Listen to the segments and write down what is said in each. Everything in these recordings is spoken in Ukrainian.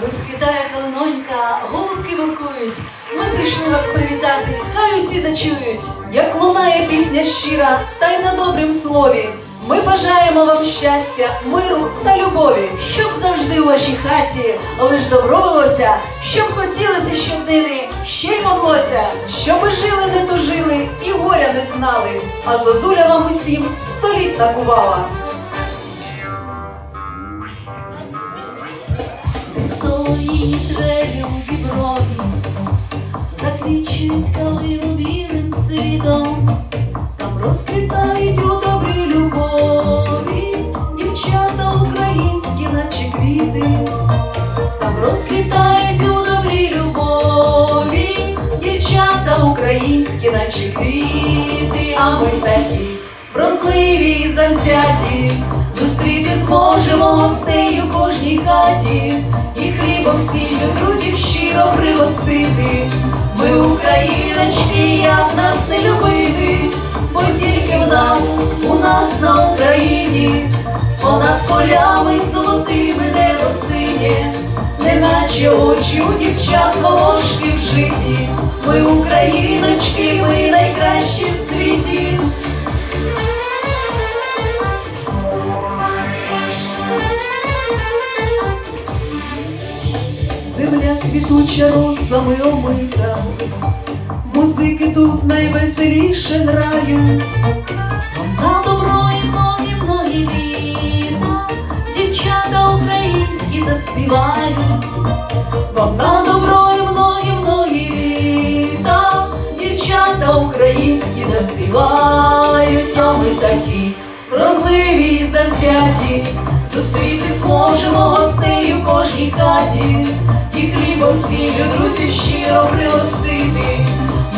Розкидає калинонька, голубки воркують. Ми прийшли вас привітати, хай усі зачують. Як лунає пісня щира, та й на добрім слові. Ми бажаємо вам щастя, миру та любові. Щоб завжди у вашій хаті лиш добро велося, щоб хотілося щоднини, ще й моглося. Щоби жили, не тужили і горя не знали, а зозуля вам усім століт накувала. Заквічують калину білим цвітом, Там розквітають у добрій любові, дівчата українські, наче квіти. Там розквітають у добрій любові, дівчата українські, наче квіти, а ми такі вродливі і завзяті, зустріти зможемо гостей у кожній хаті, і хлібом сіллю друзів щиро пригостити. Україночки, як нас не любити, бо тільки в нас, у нас на Україні, понад полями золотими небо синє, неначе очі у дівчат волошки в житті. Ми україночки, ми найкращі в світі. Квітуча росами омита, музики тут найвеселіше грають. на добро і многі многі літа, дівчата українські заспівають. Вам на добро і многі многі літа, дівчата українські заспівають, а ми такі вродливі і завзяті, зустріти зможемо гостей у кожній хаті, і хлібом сіллю друзів щиро пригостити.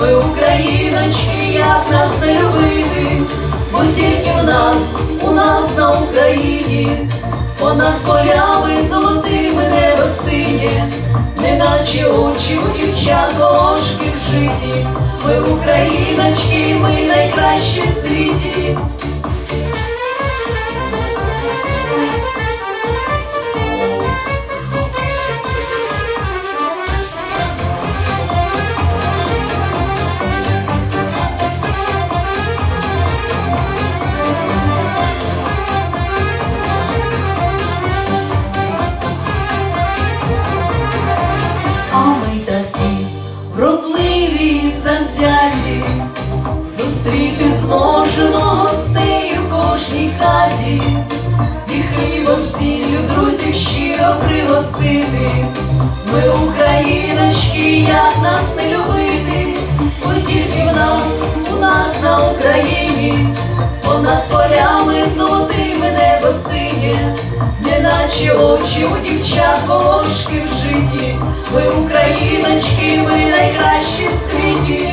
Ми україночки, як нас не любити, бо тільки в нас, у нас на Україні, понад полями золотими небо синє, неначе очі у дівчат волошки в житті. Ми україночки, ми найкращі в світі. Ми україночки, як нас не любити, бо тільки в нас, у нас на Україні, понад полями золотими небо синє, неначе очі у дівчат волошки в житті. Ми україночки, ми найкращі в світі.